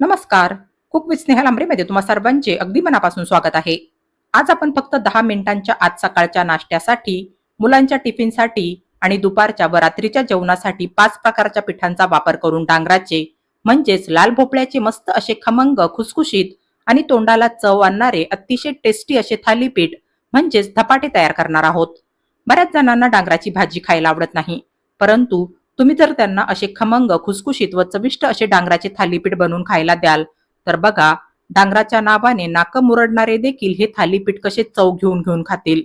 नमस्कार. Cook with Snehal लांबरेमध्ये तुम्हा सर्वांचे अगदी मनापासून स्वागत आहे. आज आपण फक्त दहा मिनिटांच्या आज सकाळच्या नाश्त्यासाठी मुलांच्या टिफिनसाठी आणि दुपारच्या व रात्रीच्या जेवणासाठी पाच प्रकारच्या पिठांचा वापर करून डांगराचे म्हणजेच लाल भोपळ्याचे मस्त असे खमंग खुसखुशीत आणि तोंडाला चव आणणारे अतिशय टेस्टी असे थालीपीठ म्हणजेच धपाटे तयार करणार आहोत. बऱ्याच जणांना डांगराची भाजी खायला आवडत नाही परंतु तुम्ही जर त्यांना असे खमंग खुसखुशीत व चविष्ट असे डांगराचे थालीपीठ बनवून खायला द्याल तर बघा डांगराच्या नावाने नाकं मुरडणारे देखील हे थालीपीठ कसे चव घेऊन घेऊन खातील.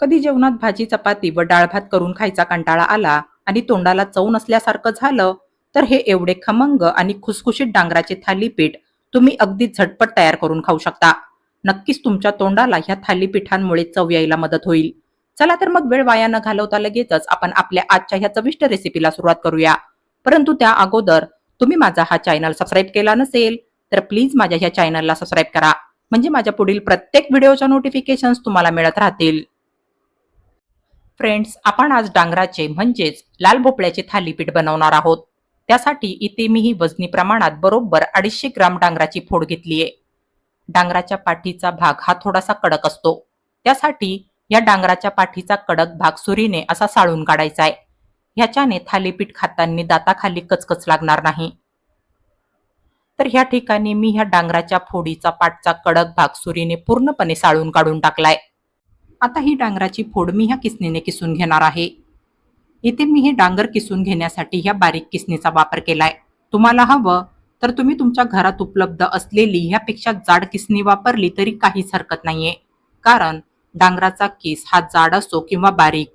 कधी जेवणात भाजी चपाती व डाळ भात करून खायचा कंटाळा आला आणि तोंडाला चव नसल्यासारखं झालं तर हे एवढे खमंग आणि खुसखुशीत डांगराचे थालीपीठ तुम्ही अगदी झटपट तयार करून खाऊ शकता. नक्कीच तुमच्या तोंडाला ह्या थालीपीठांमुळे चव यायला मदत होईल. चला तर मग वेळ वाया न घालवता लगेचच आपण आपल्या आजच्या ह्या चविष्ट रेसिपीला सुरुवात करूया. परंतु त्या अगोदर तुम्ही माझा हा चॅनल सबस्क्राईब केला नसेल तर प्लीज माझ्या ह्या चॅनलला सबस्क्राईब करा. म्हणजे माझ्या पुढील प्रत्येक व्हिडिओच्या नोटिफिकेशन तुम्हाला मिळत राहतील. फ्रेंड्स आपण आज डांगराचे म्हणजेच लाल भोपळ्याचे थालीपीठ बनवणार आहोत. त्यासाठी इथे मी ही वजनी प्रमाणात बरोबर अडीचशे ग्राम डांगराची फोड घेतलीये. डांगराच्या पाठीचा भाग हा थोडासा कडक असतो. त्यासाठी या डांगराच्या पाठीचा कडक भाग सुरीने असा साळून काढायचा आहे. ह्याच्याने थालीपीठ खाताना दाताखाली कचकच लागणार नाही. तर ह्या ठिकाणी मी ह्या डांगराच्या फोडीचा पाठचा कडक भाग सुरीने पूर्णपणे साळून काढून टाकलाय. आता ही डांगराची फोड मी ह्या किसनीने किसून घेणार आहे. इथे मी हे डांगर किसून घेण्यासाठी ह्या बारीक किसणीचा वापर केलाय. तुम्हाला हवं तर तुम्ही तुमच्या घरात उपलब्ध असलेली ह्यापेक्षा जाड किसनी वापरली तरी काहीच हरकत नाहीये. कारण डांगराचा किस हा जाड असो किंवा बारीक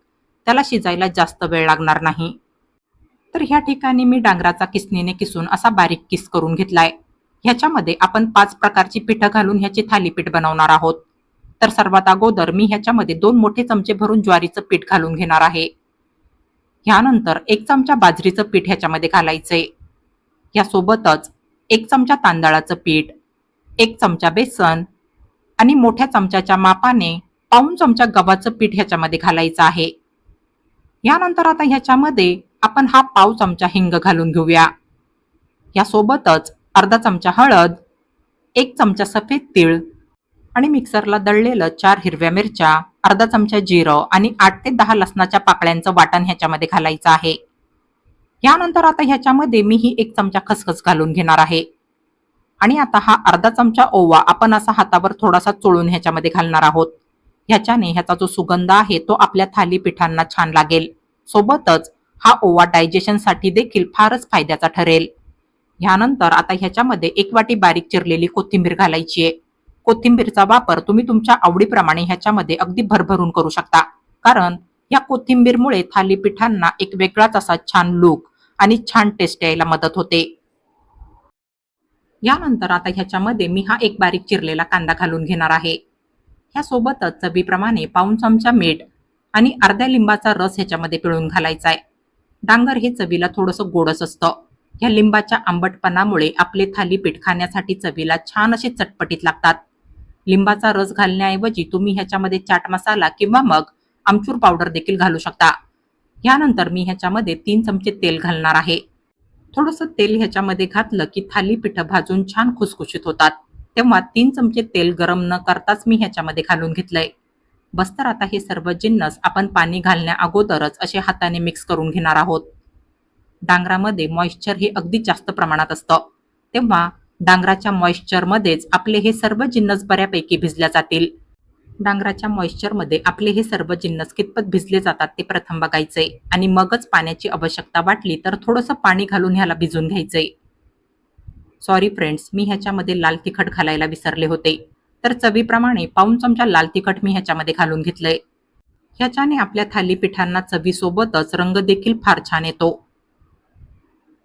त्याला शिजायला जास्त वेळ लागणार नाही. तर ह्या ठिकाणी मी डांगराचा किसनीने किसून असा बारीक किस करून घेतलाय. ह्याच्यामध्ये आपण पाच प्रकारची पिठं घालून ह्याची थालीपीठ बनवणार आहोत. तर सर्वात अगोदर मी ह्याच्यामध्ये दोन मोठे चमचे भरून ज्वारीचं पीठ घालून घेणार आहे. ह्यानंतर एक चमचा बाजरीचं पीठ ह्याच्यामध्ये घालायचंय. यासोबतच एक चमचा तांदळाचं पीठ एक चमचा बेसन आणि मोठ्या चमच्याच्या मापाने पाऊन चमचा गव्हाचं पीठ ह्याच्यामध्ये घालायचं आहे. यानंतर आता ह्याच्यामध्ये आपण हा पाव चमचा हिंग घालून घेऊया. यासोबतच अर्धा चमचा हळद एक चमचा सफेद तीळ आणि मिक्सरला दळलेलं चार हिरव्या मिरच्या अर्धा चमचा जिरं आणि आठ ते दहा लसणाच्या पाकळ्यांचं वाटण ह्याच्यामध्ये घालायचं आहे. यानंतर आता ह्याच्यामध्ये मी ही एक चमचा खसखस घालून घेणार आहे. आणि आता हा अर्धा चमचा ओवा आपण असा हातावर थोडासा चोळून ह्याच्यामध्ये घालणार आहोत. ह्याच्याने ह्याचा जो सुगंध आहे तो आपल्या थालीपीठांना छान लागेल. सोबतच हा ओवा डायजेशनसाठी देखील फारच फायद्याचा ठरेल. ह्यानंतर आता ह्याच्यामध्ये एक वाटी बारीक चिरलेली कोथिंबीर घालायची आहे. कोथिंबीरचा वापर तुम्ही तुमच्या आवडीप्रमाणे ह्याच्यामध्ये अगदी भरभरून करू शकता. कारण या कोथिंबीरमुळे थालीपीठांना एक वेगळाच असा छान लुक आणि छान टेस्ट यायला मदत होते. यानंतर आता ह्याच्यामध्ये मी हा एक बारीक चिरलेला कांदा घालून घेणार आहे. ह्यासोबतच चवीप्रमाणे पाऊन चमचा मीठ आणि अर्ध्या लिंबाचा रस ह्याच्यामध्ये पिळून घालायचा आहे डांगर हे चवीला थोडंसं गोडच असतं. ह्या लिंबाच्या आंबटपणामुळे आपले थालीपीठ खाण्यासाठी चवीला छान असे चटपटीत लागतात. लिंबाचा रस घालण्याऐवजी तुम्ही ह्याच्यामध्ये चाट मसाला किंवा मग आमचूर पावडर देखील घालू शकता. यानंतर मी ह्याच्यामध्ये तीन चमचे तेल घालणार आहे. थोडंसं तेल ह्याच्यामध्ये घातलं की थालीपीठ भाजून छान खुसखुशीत होतात. तेव्हा तीन चमचे तेल गरम न करताच मी ह्याच्यामध्ये घालून घेतलंय. बस तर आता हे सर्व जिन्नस आपण पाणी घालण्या अगोदरच असे हाताने मिक्स करून घेणार आहोत. डांगरामध्ये मॉइश्चर हे अगदी जास्त प्रमाणात असतं. तेव्हा डांगराच्या मॉइश्चरमध्येच आपले हे सर्व जिन्नस बऱ्यापैकी भिजल्या जातील. डांगराच्या मॉइश्चरमध्ये आपले हे सर्व जिन्नस कितपत भिजले जातात ते प्रथम बघायचे आणि मगच पाण्याची आवश्यकता वाटली तर थोडंसं पाणी घालून ह्याला भिजून घ्यायचंय. सॉरी फ्रेंड्स मी ह्याच्यामध्ये लाल तिखट घालायला विसरले होते. तर चवीप्रमाणे पाऊन चमचा लाल तिखट मी ह्याच्यामध्ये घालून घेतलंय. ह्याच्याने आपल्या थालीपीठांना चवीसोबतच रंग देखील फार छान येतो.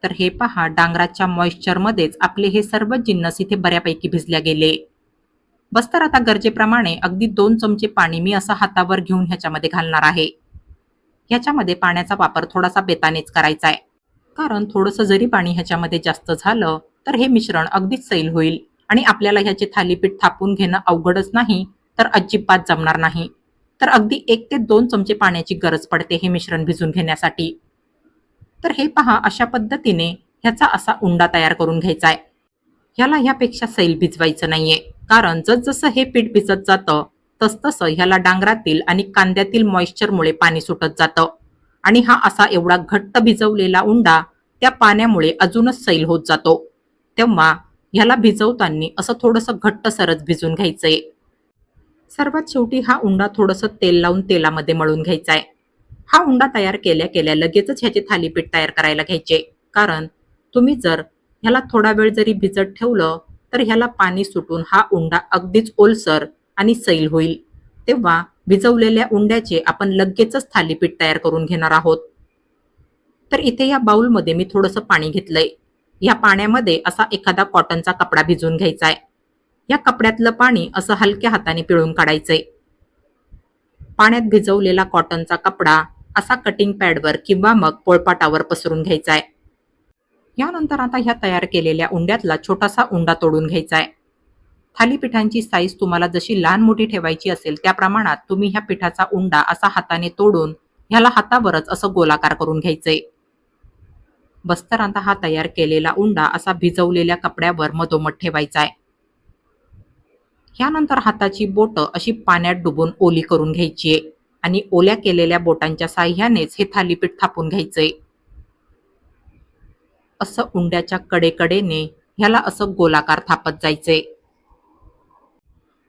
तर हे पहा डांगराच्या मॉइश्चरमध्येच आपले हे सर्व जिन्नस इथे बऱ्यापैकी भिजल्या गेले. बस तर आता गरजेप्रमाणे अगदी दोन चमचे पाणी मी असं हातावर घेऊन ह्याच्यामध्ये घालणार आहे. ह्याच्यामध्ये पाण्याचा वापर थोडासा बेतानेच करायचा आहे कारण थोडंसं जरी पाणी ह्याच्यामध्ये जास्त झालं तर हे मिश्रण अगदीच सैल होईल आणि आपल्याला ह्याचे थालीपीठ थापून घेणं अवघडच नाही तर अजिबात जमणार नाही. तर अगदी एक ते दोन चमचे पाण्याची गरज पडते हे मिश्रण भिजून घेण्यासाठी. तर हे पहा अशा पद्धतीने ह्याचा असा उंडा तयार करून घ्यायचा आहे ह्याला ह्यापेक्षा सैल भिजवायचं नाहीये कारण जसजसं हे पीठ भिजत जातं तसतसं ह्याला डांगरातील आणि कांद्यातील मॉइश्चरमुळे पाणी सुटत जातं. आणि हा असा एवढा घट्ट भिजवलेला उंडा त्या पाण्यामुळे अजूनच सैल होत जातो. तेव्हा ह्याला भिजवताना असं थोडंसं घट्ट सरच भिजून घ्यायचंय. सर्वात शेवटी हा उंडा थोडंसं तेल लावून तेलामध्ये मळून घ्यायचा आहे हा उंडा तयार केल्या केल्या लगेचच ह्याचे थालीपीठ तयार करायला घ्यायचे. कारण तुम्ही जर ह्याला थोडा वेळ जरी भिजत ठेवलं तर ह्याला पाणी सुटून हा उंडा अगदीच ओलसर आणि सैल होईल. तेव्हा भिजवलेल्या उंड्याचे आपण लगेचच थालीपीठ तयार करून घेणार आहोत. तर इथे या बाउलमध्ये मी थोडंसं पाणी घेतलंय. या पाण्यामध्ये असा एखादा कॉटनचा कपडा भिजवून घ्यायचा आहे या कपड्यातलं पाणी असं हलक्या हाताने पिळून काढायचंय. पाण्यात भिजवलेला कॉटनचा कपडा असा कटिंग पॅडवर किंवा मग पोळपाटावर पसरून घ्यायचा आहे यानंतर आता ह्या तयार केलेल्या उंड्यातला छोटासा उंडा तोडून घ्यायचा आहे थालीपीठांची साईज तुम्हाला जशी लहान मोठी ठेवायची असेल त्या प्रमाणात तुम्ही ह्या पिठाचा उंडा असा हाताने तोडून ह्याला हातावरच असं गोलाकार करून घ्यायचंय. बस्तर हा तयार केलेला उंडा असा भिजवलेल्या कपड्यावर मधोमध ठेवायचा आहे. ह्यानंतर हाताची बोटं अशी पाण्यात डुबून ओली करून घ्यायची आहे आणि ओल्या केलेल्या बोटांच्या साह्यानेच हे थालीपीठ थापून घ्यायचंय. असं उंड्याच्या कडेकडेने ह्याला असं गोलाकार थापत जायचंय.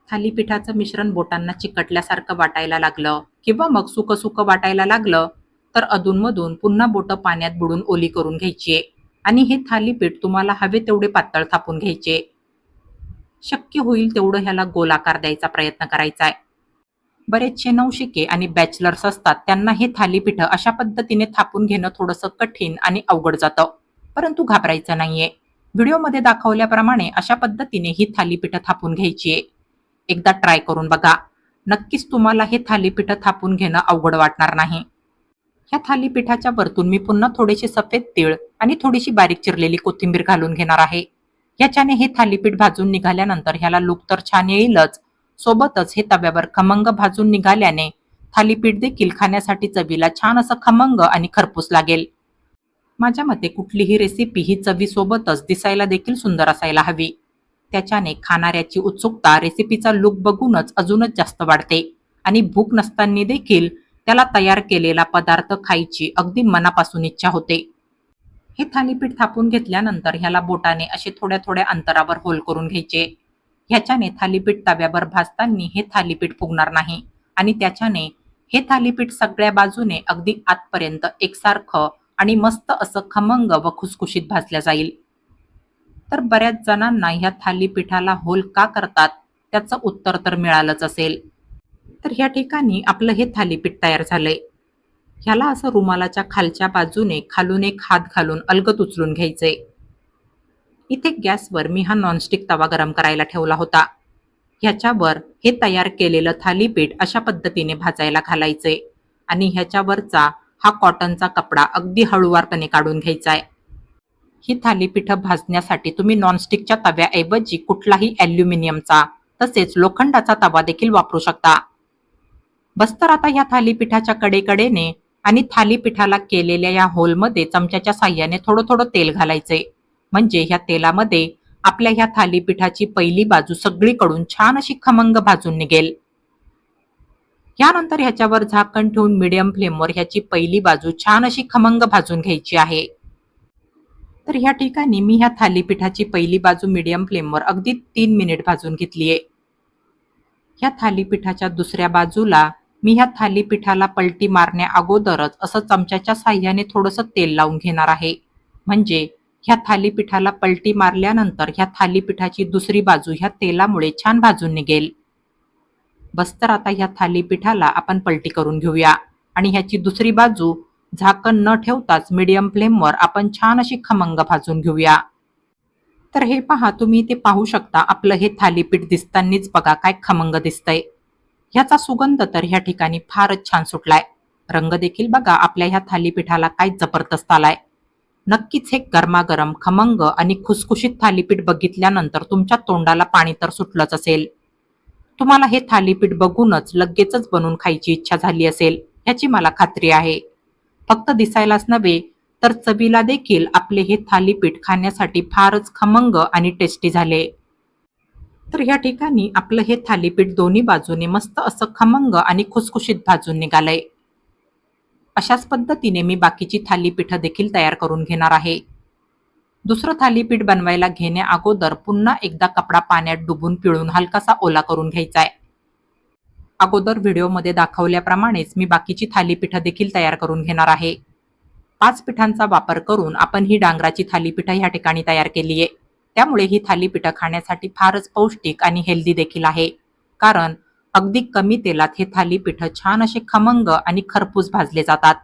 थालीपीठाचं मिश्रण बोटांना चिकटल्यासारखं वाटायला लागलं किंवा मग सुकं सुकं वाटायला लागलं तर अधूनमधून पुन्हा बोटं पाण्यात बुडून ओली करून घ्यायची आणि हे थालीपीठ तुम्हाला हवे तेवढे पातळ थापून घ्यायचे शक्य होईल तेवढं ह्याला गोल आकार द्यायचा प्रयत्न करायचा आहे. बरेचसे नवशिके आणि बॅचलर्स असतात त्यांना हे थालीपीठ अशा पद्धतीने थापून घेणं थोडंसं कठीण आणि अवघड जातं. परंतु घाबरायचं नाहीये. व्हिडिओमध्ये दाखवल्याप्रमाणे अशा पद्धतीने ही थालीपीठ थापून घ्यायची एकदा ट्राय करून बघा. नक्कीच तुम्हाला हे थालीपीठ थापून घेणं अवघड वाटणार नाही. ह्या थालीपीठाच्या वरतून मी पुन्हा थोडेसे सफेद तीळ आणि थोडीशी बारीक चिरलेली कोथिंबीर घालून घेणार आहे. याच्याने हे थालीपीठ भाजून निघाल्यानंतर ह्याला लुक तर छान येईलच. सोबतच हे तव्यावर खमंग भाजून निघाल्याने थालीपीठ देखील खाण्यासाठी चवीला छान असं खमंग आणि खरपूस लागेल. माझ्या मते कुठलीही रेसिपी ही चवीसोबतच दिसायला देखील सुंदर असायला हवी. त्याच्याने खाणाऱ्याची उत्सुकता रेसिपीचा लुक बघूनच अजूनच जास्त वाढते. आणि भूक नसताना देखील त्याला तयार केलेला पदार्थ खायची अगदी मनापासून इच्छा होते. हे थालीपीठ थापून घेतल्यानंतर ह्याला बोटाने असे थोड्या थोड्या अंतरावर होल करून घ्यायचे. ह्याच्याने थालीपीठ तव्यावर भाजताना हे थालीपीठ फुगणार नाही आणि त्याच्याने हे थालीपीठ सगळ्या बाजूने अगदी आतपर्यंत एकसारखं आणि मस्त असं खमंग व खुसखुशीत भाजल्या जाईल. तर बऱ्याच जणांना ह्या थालीपीठाला होल का करतात? त्याचं उत्तर तर मिळालंच असेल. तर ह्या ठिकाणी आपलं हे थालीपीठ तयार झालंय. ह्याला असं रुमालाच्या खालच्या बाजूने खालून एक हात घालून अलगत उचलून घ्यायचंय. इथे गॅसवर मी हा नॉनस्टिक तवा गरम करायला ठेवला होता. ह्याच्यावर हे तयार केलेलं थालीपीठ अशा पद्धतीने भाजायला घालायचंय आणि ह्याच्यावरचा हा कॉटनचा कपडा अगदी हळुवारपणे काढून घ्यायचा आहे ही थालीपीठं भाजण्यासाठी तुम्ही नॉनस्टिकच्या तव्याऐवजी कुठलाही ॲल्युमिनियमचा तसेच लोखंडाचा तवा देखील वापरू शकता. बस्तर आता ह्या थालीपीठाच्या कडेकडेने आणि थालीपीठाला केलेल्या या होलमध्ये चमच्याच्या साह्याने थोडं थोडं तेल घालायचंय म्हणजे ह्या तेलामध्ये आपल्या ह्या थालीपीठाची पहिली बाजू सगळीकडून छान अशी खमंग भाजून निघेल. यानंतर ह्याच्यावर झाकण ठेवून मीडियम फ्लेमवर ह्याची पहिली बाजू छान अशी खमंग भाजून घ्यायची आहे. तर ह्या ठिकाणी मी ह्या थालीपीठाची पहिली बाजू मीडियम फ्लेमवर अगदी तीन मिनिट भाजून घेतलीये. ह्या थालीपीठाच्या दुसऱ्या बाजूला मी ह्या थालीपीठाला पलटी मारण्या अगोदरच असं चमच्याच्या साह्याने थोडंसं तेल लावून घेणार आहे. म्हणजे ह्या थालीपीठाला पलटी मारल्यानंतर ह्या थालीपीठाची दुसरी बाजू ह्या तेलामुळे छान भाजून निघेल. बस तर आता ह्या थालीपीठाला आपण पलटी करून घेऊया. आणि ह्याची दुसरी बाजू झाकण न ठेवताच मीडियम फ्लेमवर आपण छान अशी खमंग भाजून घेऊया. तर हे पहा तुम्ही ते पाहू शकता आपलं हे थालीपीठ दिसतानीच बघा काय खमंग दिसतंय. ह्याचा सुगंध तर ह्या ठिकाणी फारच छान सुटलाय. रंग देखील बघा आपल्या ह्या थालीपीठाला काय जबरदस्त आलाय. नक्कीच हे गरमागरम खमंग आणि खुसखुशीत थालीपीठ बघितल्यानंतर तुमच्या तोंडाला पाणी तर सुटलंच असेल. तुम्हाला हे थालीपीठ बघूनच लगेचच बनवून खायची इच्छा झाली असेल ह्याची मला खात्री आहे. फक्त दिसायलाच नव्हे तर चवीला देखील आपले हे थालीपीठ खाण्यासाठी फारच खमंग आणि टेस्टी झाले. तर ह्या ठिकाणी आपलं हे थालीपीठ दोन्ही बाजूने मस्त असं खमंग आणि खुसखुशीत भाजून निघालंय. अशाच पद्धतीने मी बाकीची थालीपीठं देखील तयार करून घेणार आहे. दुसरं थालीपीठ बनवायला घेण्या अगोदर पुन्हा एकदा कपडा पाण्यात डुबून पिळून हलकासा ओला करून घ्यायचा आहे अगोदर व्हिडिओमध्ये दाखवल्याप्रमाणेच मी बाकीची थालीपीठं देखील तयार करून घेणार आहे. पाच पिठांचा वापर करून आपण ही डांगराची थालीपीठं ह्या ठिकाणी तयार केली आहे त्यामुळे ही थालीपीठं खाण्यासाठी फारच पौष्टिक आणि हेल्दी देखील आहे. कारण अगदी कमी तेलात हे थालीपीठं छान असे खमंग आणि खरपूस भाजले जातात.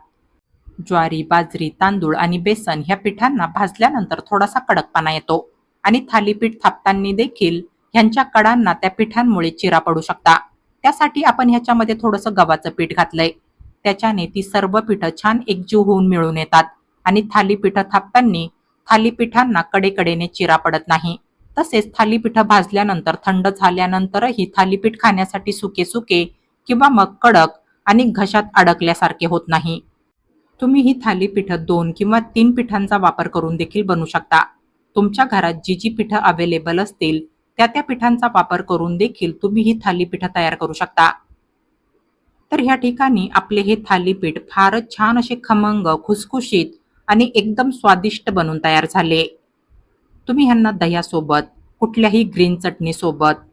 ज्वारी बाजरी तांदूळ आणि बेसन ह्या पिठांना भाजल्यानंतर थोडासा कडकपणा येतो आणि थालीपीठ थापताना देखील ह्यांच्या कडांना त्या पिठांमुळे चिरा पडू शकता. त्यासाठी आपण ह्याच्यामध्ये थोडंसं गव्हाचं पीठ घातलंय. त्याच्याने ती सर्व पिठं छान एकजीव होऊन मिळून येतात आणि थालीपीठं थापताना थालीपीठांना कडेकडेने चिरा पडत नाही. तसेच थालीपीठ भाजल्यानंतर थंड झाल्यानंतरही थालीपीठ खाण्यासाठी सुके सुके किंवा मग कडक आणि घशात अडकल्यासारखे होत नाही. तुम्ही ही थालीपीठ दोन किंवा तीन पिठांचा वापर करून देखील बनवू शकता. तुमच्या घरात जी जी पिठं अवेलेबल असतील त्या त्या पिठांचा वापर करून देखील तुम्ही ही थालीपीठ तयार करू शकता. तर ह्या ठिकाणी आपले हे थालीपीठ फारच छान असे खमंग खुसखुशीत आणि एकदम स्वादिष्ट बनून तयार झाले. तुम्ही ह्यांना दह्यासोबत कुठल्याही ग्रीन चटणीसोबत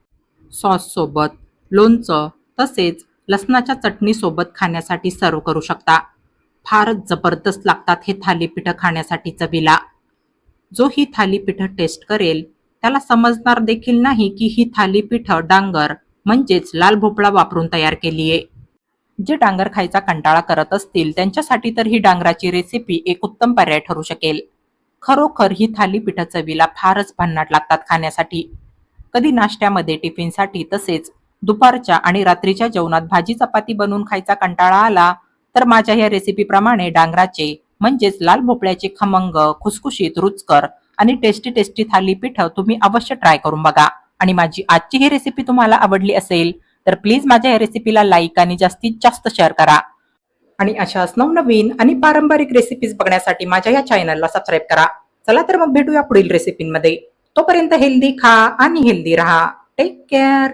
सॉससोबत लोणचं तसेच लसणाच्या चटणीसोबत खाण्यासाठी सर्व करू शकता. फारच जबरदस्त लागतात हे थालीपीठं खाण्यासाठी चवीला. जो ही थालीपीठं टेस्ट करेल त्याला समजणार देखील नाही की ही थालीपीठं डांगर म्हणजेच लाल भोपळा वापरून तयार केली आहे जे डांगर खायचा कंटाळा करत असतील त्यांच्यासाठी तर ही डांगराची रेसिपी एक उत्तम पर्याय ठरू शकेल. खरोखर ही थालीपीठं चवीला फारच भन्नाट लागतात खाण्यासाठी. कधी नाश्त्यामध्ये टिफिनसाठी तसेच दुपारच्या आणि रात्रीच्या जेवणात भाजी चपाती बनवून खायचा कंटाळा आला तर माझ्या या रेसिपीप्रमाणे डांगराचे म्हणजेच लाल भोपळ्याचे खमंग खुसखुशीत रुचकर आणि टेस्टी टेस्टी थालीपीठ तुम्ही अवश्य ट्राय करून बघा. आणि माझी आजची ही रेसिपी तुम्हाला आवडली असेल तर प्लीज माझ्या या रेसिपीला लाईक आणि जास्तीत जास्त शेअर करा. आणि अशाच नवनवीन आणि पारंपरिक रेसिपीज बघण्यासाठी माझ्या या चॅनलला सबस्क्राईब करा. चला तर मग भेटूया पुढील रेसिपींमध्ये तोपर्यंत हेल्दी खा आणि हेल्दी राहा. Take care